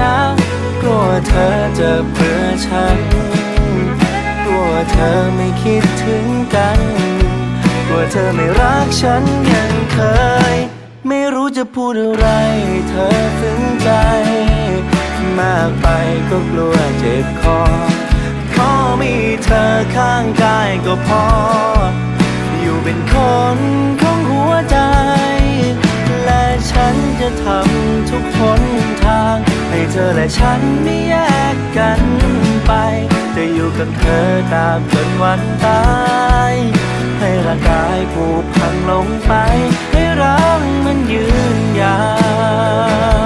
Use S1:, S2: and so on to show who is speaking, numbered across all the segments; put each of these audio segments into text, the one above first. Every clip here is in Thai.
S1: นะ กลัวเธอจะเบื่อฉัน กลัวเธอไม่คิดถึงกัน กลัวเธอไม่รักฉันยังเคย ไม่รู้จะพูดอะไร เธอซึ้งใจ มากไปก็กลัวเจ็บคอ ขอมีเธอข้างกายก็พอ อยู่เป็นคนของหัวใจ และฉันจะทำทุกหนทาง ให้เธอและฉันไม่แยกกันไปจะอยู่กับเธอตามจนวันตายให้ร่างกายผูกพังลงไป ให้รักมันยืนยา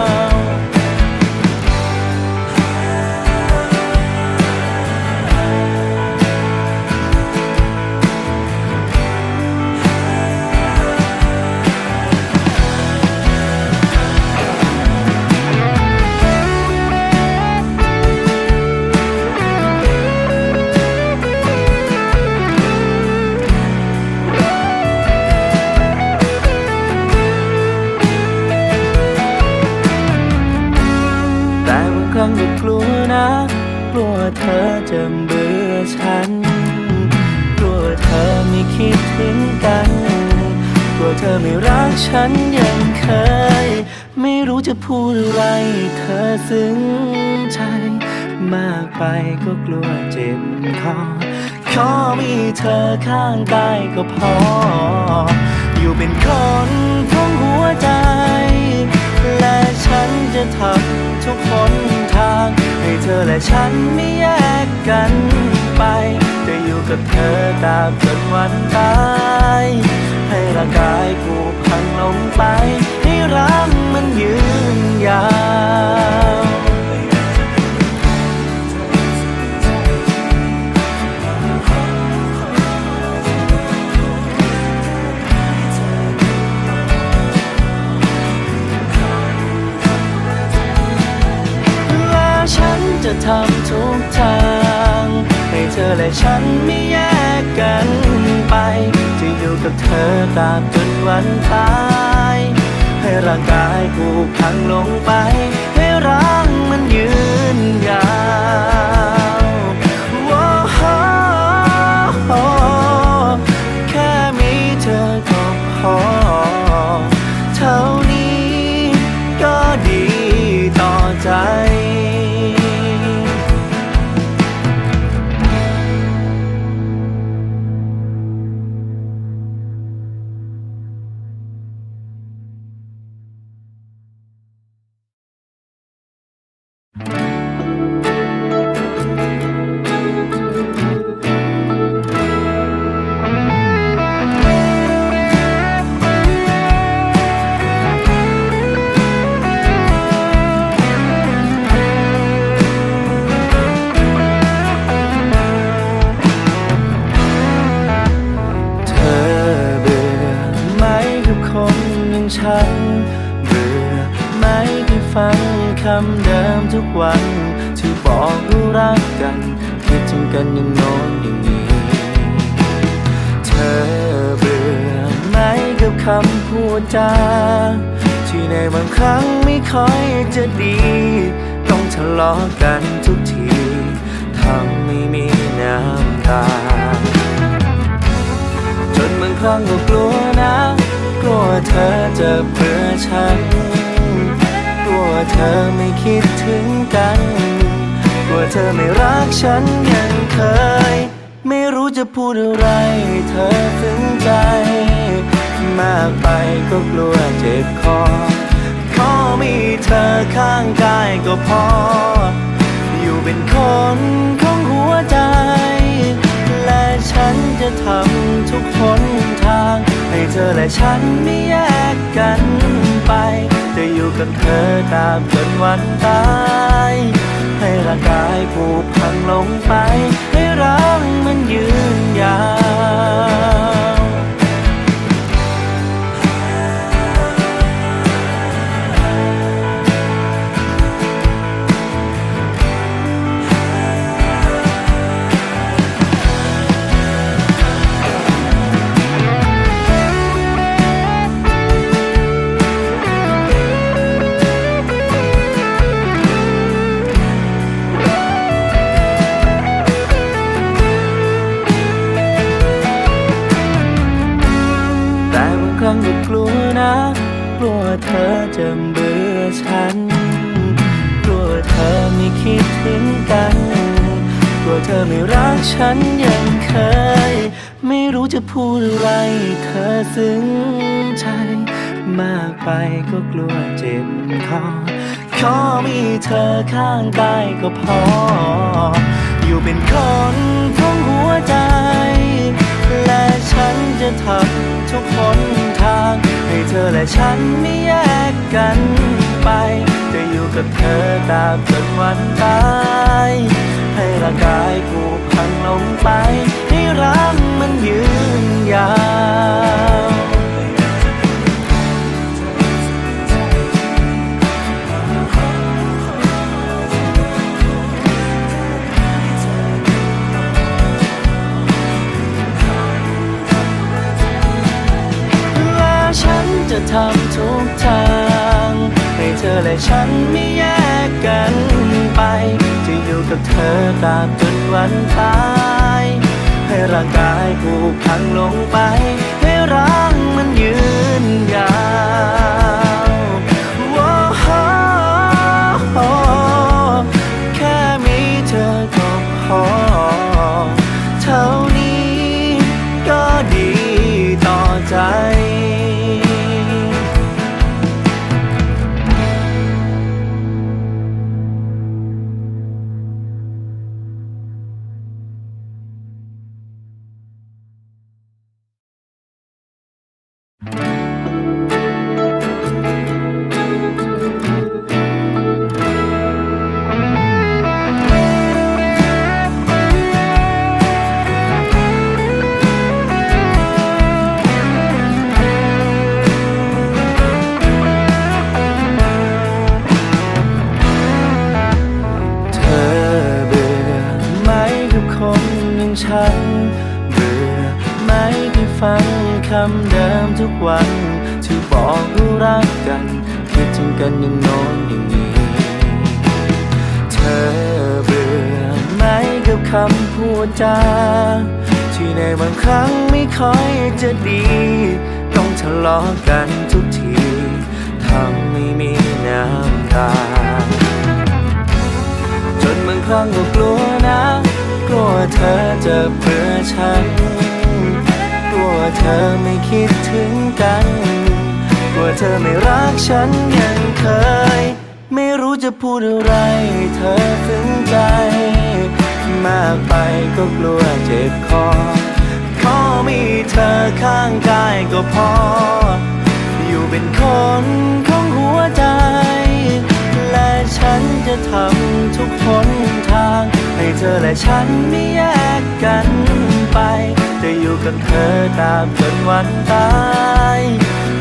S1: ว ฉันยังเคย ไม่รู้จะพูดอะไรเธอซึ้งใจ มากไปก็กลัวเจ็บคอขอมีเธอข้างกายก็พอ อยู่เป็นคนของหัวใจ และฉันจะทำทุกหนทาง ให้เธอและฉันไม่แยกกันไป จะอยู่กับเธอตามจนวันตาย ให้ร่างกายกูพังลงไป ให้รักมันยืนยาวและฉันจะทำทุกทาง ธอและฉันไม่แยกกันไป จะอยู่กับเธอตามจนวันตาย ให้ร่างกายกูพังลงไป ให้ร่างมันยืนยาว กันอย่างโน้นอย่างนี้ เธอเบื่อไหมกับคำพูดจาที่ในบางครั้งไม่ค่อยจะดี ต้องทะเลาะกันทุกทีทำไม่มีน้ำตา จนบางครั้งก็กลัวนะ กลัวเธอจะเบื่อฉัน กลัวเธอไม่คิดถึงกัน กลัวเธอไม่รักฉันยังเคย ไม่รู้จะพูดอะไรให้เธอซึ้งใจ มากไปก็กลัวเจ็บคอ ขอมีเธอข้างกายก็พอ อยู่เป็นคนของหัวใจ และฉันจะทำทุกหนทาง ให้เธอและฉันไม่แยกกันไป จะอยู่กับเธอตามจนวันตายากายผูกพังลงไป ให้รังมันยืน คิดถึงกันกลัวเธอไม่รักฉันยังเคย ไม่รู้จะพูดอะไรเธอซึ้งใจ มากไปก็กลัวเจ็บคอขอมีเธอข้างกายก็พอ อยู่เป็นคนของหัวใจ และฉันจะทำทุกหนทาง ให้เธอและฉันไม่แยกกันไป จะอยู่กับเธอตาบจนวันตายให้ร่างกายผูพันลงไป ให้รักมันยืนยาวและฉันจะทำทุกทาง เธอและฉันไม่แยกกันไป จะอยู่กับเธอตราบจนวันตาย ให้ร่างกายผูกพังลงไป ให้ร่างมันยืนยาว จะดี ต้องทะเลาะกันทุกทีทำไม่มีน้ำตา จนบางครั้งก็กลัวนะ กลัวเธอจะเบื่อฉัน กลัวเธอไม่คิดถึงกัน กลัวเธอไม่รักฉันยังเคย ไม่รู้จะพูดอะไร เธอถึงใจ มากไปก็กลัวเจ็บคอขอ มีเธอข้างกายก็พอ อยู่เป็นคนของหัวใจ และฉันจะทำทุกหนทาง ให้เธอและฉันไม่แยกกันไป จะอยู่กับเธอตาบจนวันตาย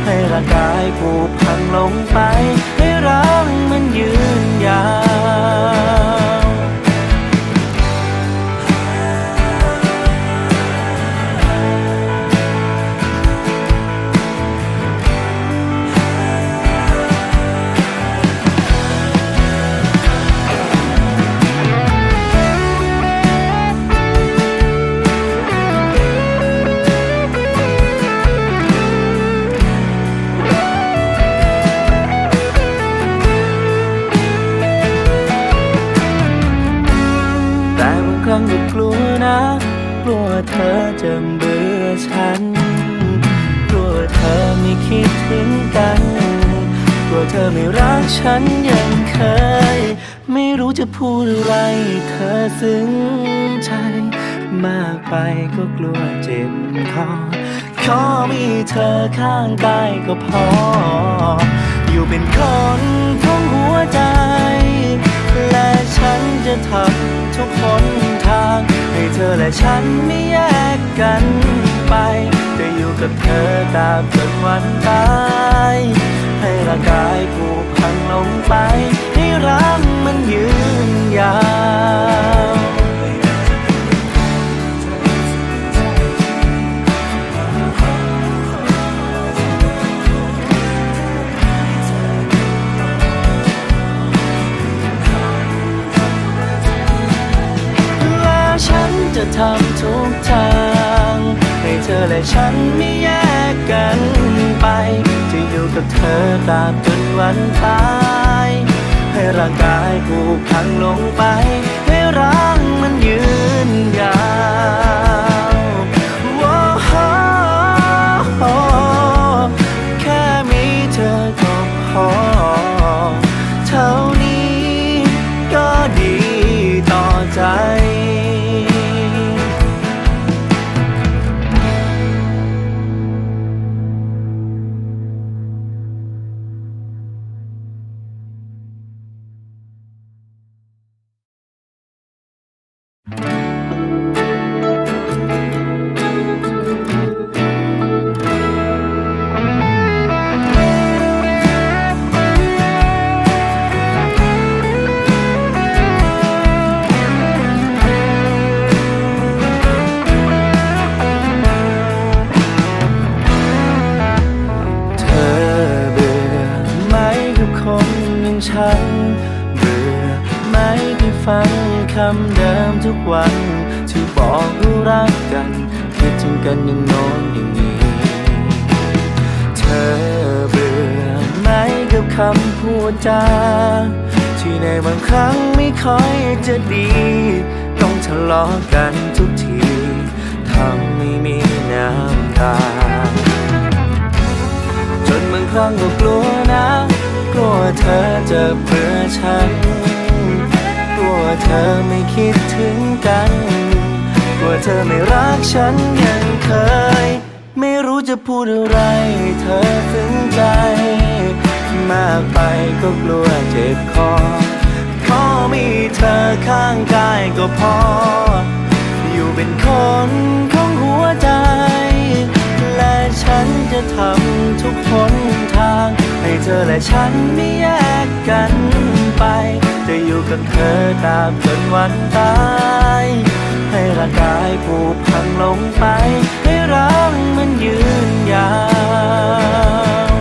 S1: ให้ร่างกายผูกพังลงไป ให้รักมันยืนยาว จะเบื่อฉันกลัวเธอไม่คิดถึงกันกลัวเธอไม่รักฉันยังเคย ไม่รู้จะพูดอะไรเธอซึ้งใจ มากไปก็กลัวเจ็บคอขอมีเธอข้างกายก็พอ อยู่เป็นคนของหัวใจ และฉันจะทำ นทาง ให้เธอและฉันไม่แยกกันไปจะอยู่กับเธอตราบจนวันตาย ให้ร่างกายผูกพังลงไป ให้รักมันยืนยาว ตราบจนวันตาย ให้ร่างกายผูกพังลงไป ให้ร่างมันยืนยาว กันทุกทีทำไม่มีน้ำตา จนบางครั้งก็กลัวนะกลัวเธอจะเบื่อฉัน กลัวเธอไม่คิดถึงกัน กลัวเธอไม่รักฉันยังเคย ไม่รู้จะพูดอะไรเธอถึงใจ มากไปก็กลัวเจ็บคอขอมีเธอข้างกายก็พอ เป็นคนของหัวใจ และฉันจะทำทุกหนทาง ให้เธอและฉันไม่แยกกันไป จะอยู่กับเธอตราบจนวันตาย ให้ร่างกายผูกพังลงไป ให้รักมันยืนยาว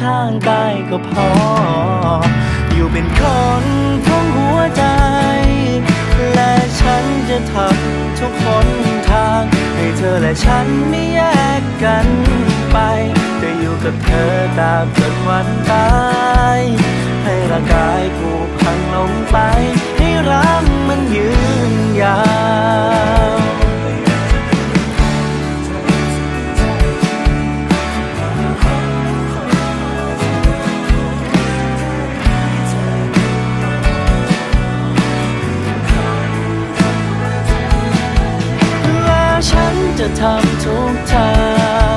S1: ข้างกายก็พอ อยู่เป็นคนของหัวใจ และฉันจะทำทุกหนทาง ให้เธอและฉันไม่แยกกันไป จะอยู่กับเธอตาบจนวันตาย ให้ร่างกายผูพังลงไป ให้รักมันยืนยาว จะทำทุกทา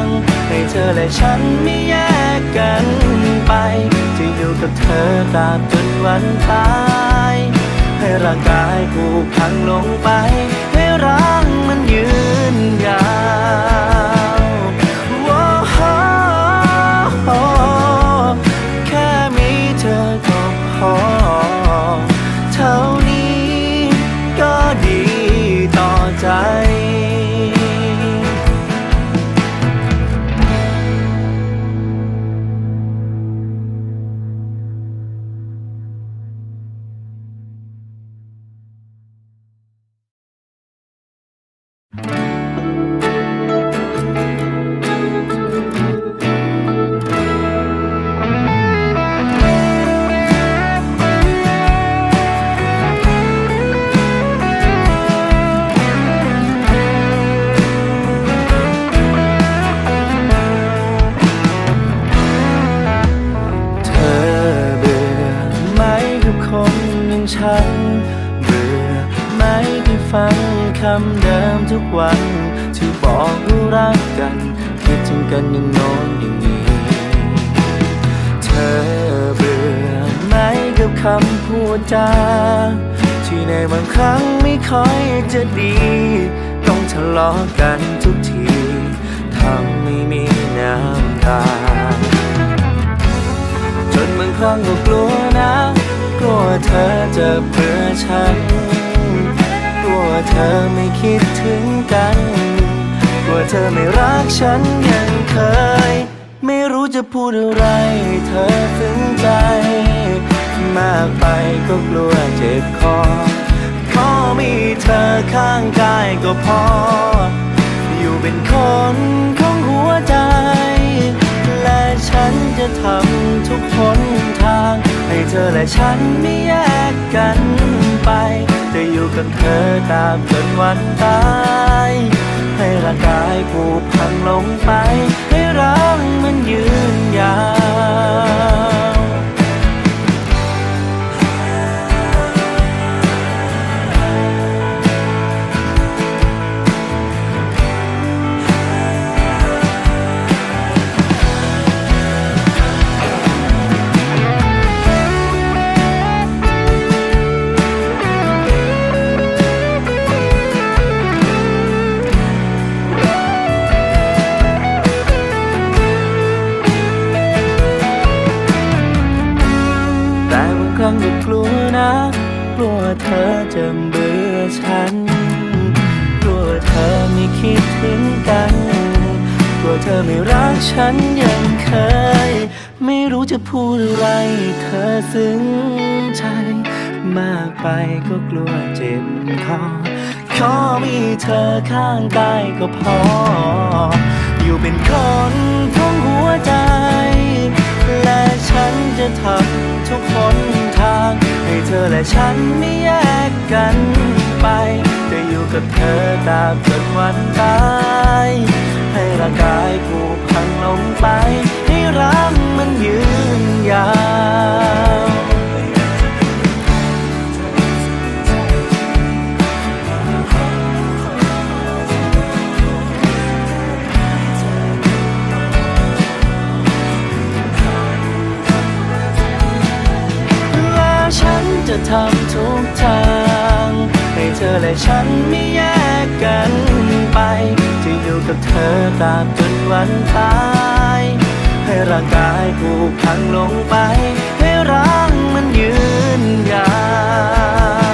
S1: ง ให้เธอและฉันไม่แยกกันไป จะอยู่กับเธอตราบจนวันตาย ให้ร่างกายผูกพังลงไป ให้รักมันยืนยาว ฉัน เบื่อไหมที่ฟังคำเดิมทุกวันที่บอกว่ารักกัน คิดถึงกันอย่างโน้นอย่างนี้ เธอเบื่อไหมกับคำพูดจาที่ในบางครั้งไม่ค่อยจะดี ต้องทะเลาะกันทุกทีทำไม่มีน้ำตา จนบางครั้งก็กลัวนะ ลัวเธอจะเบื่อฉันกลัวเธอไม่คิดถึงกันกลัวเธอไม่รักฉันยังเคย ไม่รู้จะพูดอะไรให้เธอซึ้งใจ มากไปก็กลัวเจ็บคอ ขอมีเธอข้างกายก็พอ อยู่เป็นคนของหัวใจ ฉันไม่แยกกันไป จะอยู่กับเธอตามจนวันตาย ให้ร่างกายผูกพังลงไป ให้รักมันยืนยาว เธอไม่รักฉันยังเคย ไม่รู้จะพูดอะไรเธอซึ้งใจ มากไปก็กลัวเจ็บคอขอมีเธอข้างกายก็พอ อยู่เป็นคนของหัวใจ และฉันจะทำทุกหนทาง ให้เธอและฉันไม่แยกกันไป จะอยู่กับเธอตราบจนวันตาย ให้ร่างกายผูพังลงไปให้รักมันยืนยาวและฉันจะทำทุกทาง ให้เธอและฉันไม่แยกกันไป อยู่กับเธอตราบจนวันตาย ให้ร่างกายผูกพังลงไป ให้ร่างมันยืนยาว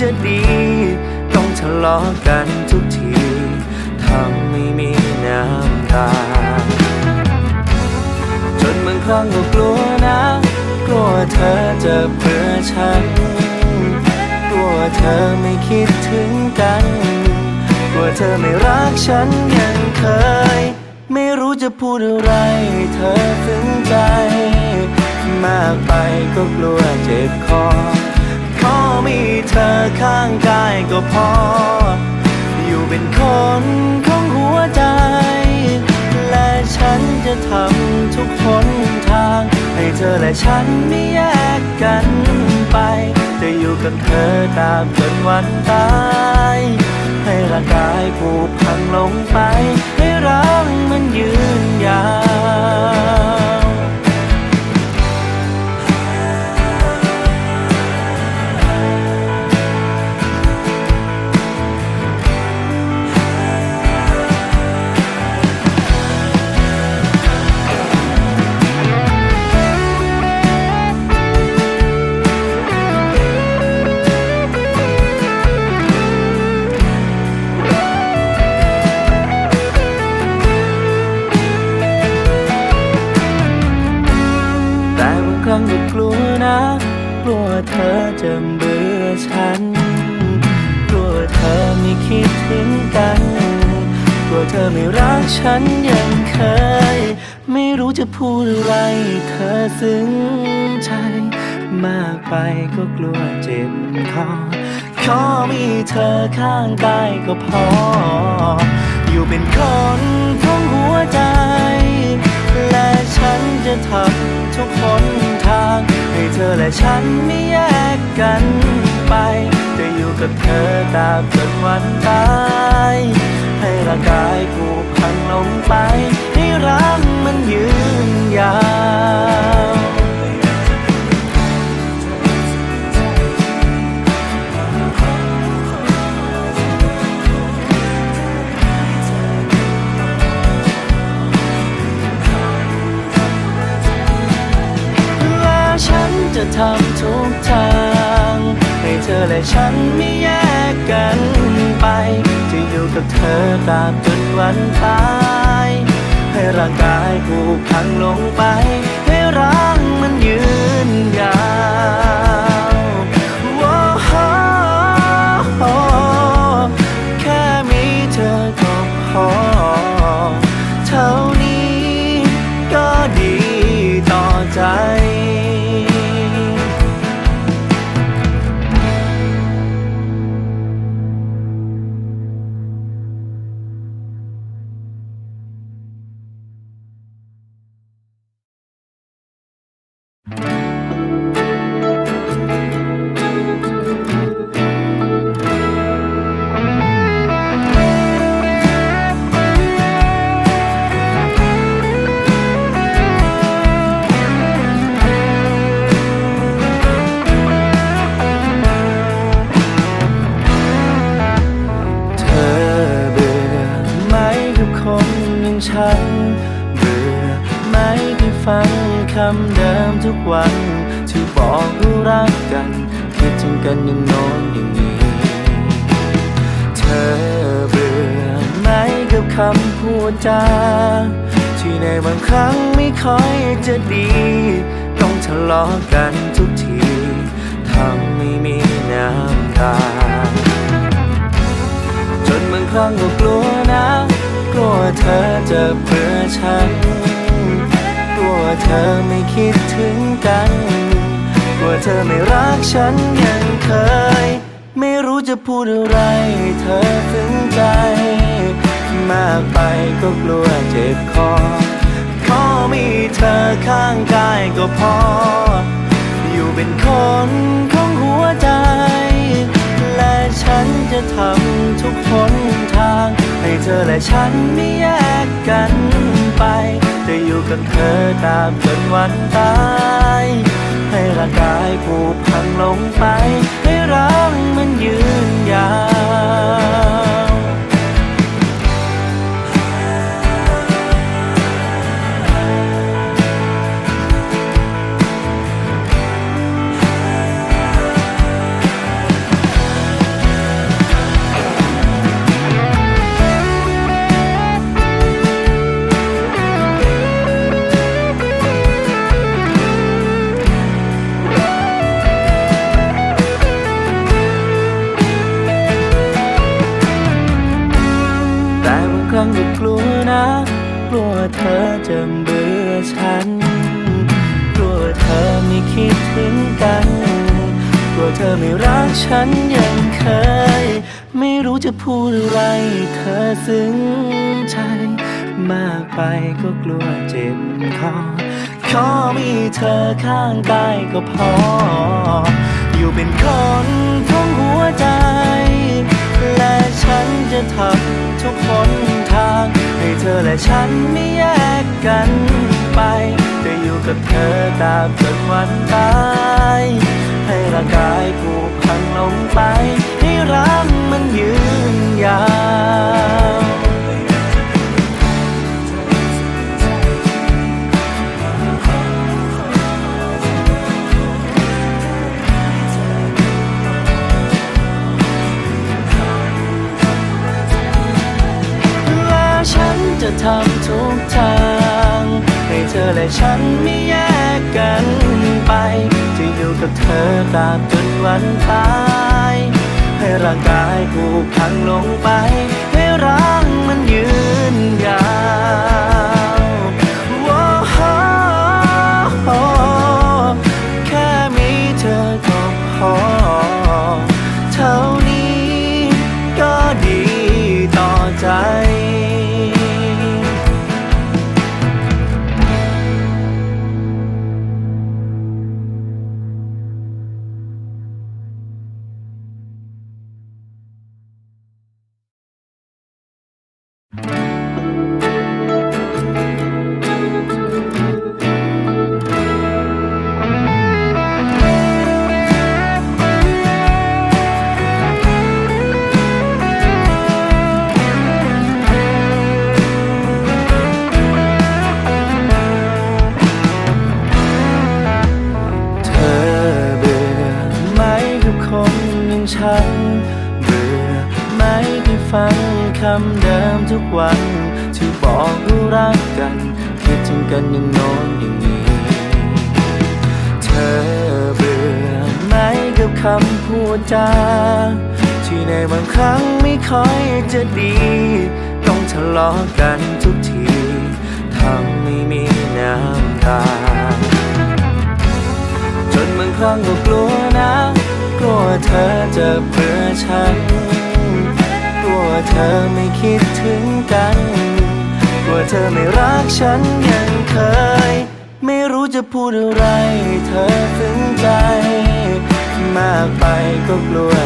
S1: จะดี ต้องทะเลาะกันทุกทีทำไม่มีน้ำตา จนบางครั้งก็กลัวนะ กลัวเธอจะเบื่อฉัน กลัวเธอไม่คิดถึงกัน กลัวเธอไม่รักฉันยังเคย ไม่รู้จะพูดอะไรเธอซึ้งใจ มากไปก็กลัวเจ็บคอ มีเธอข้างกายก็พอ อยู่เป็นคนของหัวใจ และฉันจะทำทุกหนทาง ให้เธอและฉันไม่แยกกันไปจะอยู่กับเธอตราบจนวันตายให้ร่างกายผูกพังลงไป ให้รักมันยืนยาว ฉันยังเคย ไม่รู้จะพูดอะไรเธอซึ้งใจ มากไปก็กลัวเจ็บคอขอมีเธอข้างกายก็พอ อยู่เป็นคนของหัวใจ และฉันจะทำทุกคนทาง ให้เธอและฉันไม่แยกกันไป จะอยู่กับเธอตราบจนวันตายากายผูกพันลงไป ให้รักมันยืนยาวและฉันจะทำทุกทาง ให้เธอและฉันไม่แยกกันไป จะอยู่กับเธอตราบจนวันตาย ให้ร่างกายผูกพังลงไป ให้ร่างมันยืนยาว คำพูดจาที่ในบางครั้งไม่ค่อยจะดี ต้องทะเลาะกันทุกทีทำไม่มีน้ำตาจนบางครั้งก็กลัวนะกลัวเธอจะเบื่อฉันกลัวเธอไม่คิดถึงกันกลัวเธอไม่รักฉันยังเคย ไม่รู้จะพูดอะไรเธอถึงใจ มากไปก็กลัวเจ็บคอ ขอมีเธอข้างกายก็พอ อยู่เป็นคนของหัวใจ และฉันจะทำทุกหนทาง ให้เธอและฉันไม่แยกกันไป จะอยู่กับเธอตราบจนวันตายให้ร่างกายผูกพังลงไป ให้รักมันยืน เธอไม่รักฉันยังเคย ไม่รู้จะพูดอะไรเธอซึ้งใจ มากไปก็กลัวเจ็บคอขอมีเธอข้างกายก็พอ อยู่เป็นคนของหัวใจ และฉันจะทำทุกหนทาง ให้เธอและฉันไม่แยกกันไป จะอยู่กับเธอตราบจนวันตาย ให้ร่างกายผูกพันลงไป ให้รักมันยืนยาวและฉันจะทำทุกทาง ให้เธอและฉันไม่แยกกันไป จะอยู่กับเธอตราบจนวันตาย ให้ร่างกายผูกพังลงไป ให้ร่างมันยืนยาว จา ที่ในบางครั้งไม่ค่อยจะดี ต้องทะเลาะกันทุกทีทำไม่มีน้ำตา จนบางครั้งก็กลัวนะกลัวเธอจะเบื่อฉันกลัวเธอไม่คิดถึงกันกลัวเธอไม่รักฉันยังเคย ไม่รู้จะพูดอะไรเธอซึ้งใจ มากไปก็กลัว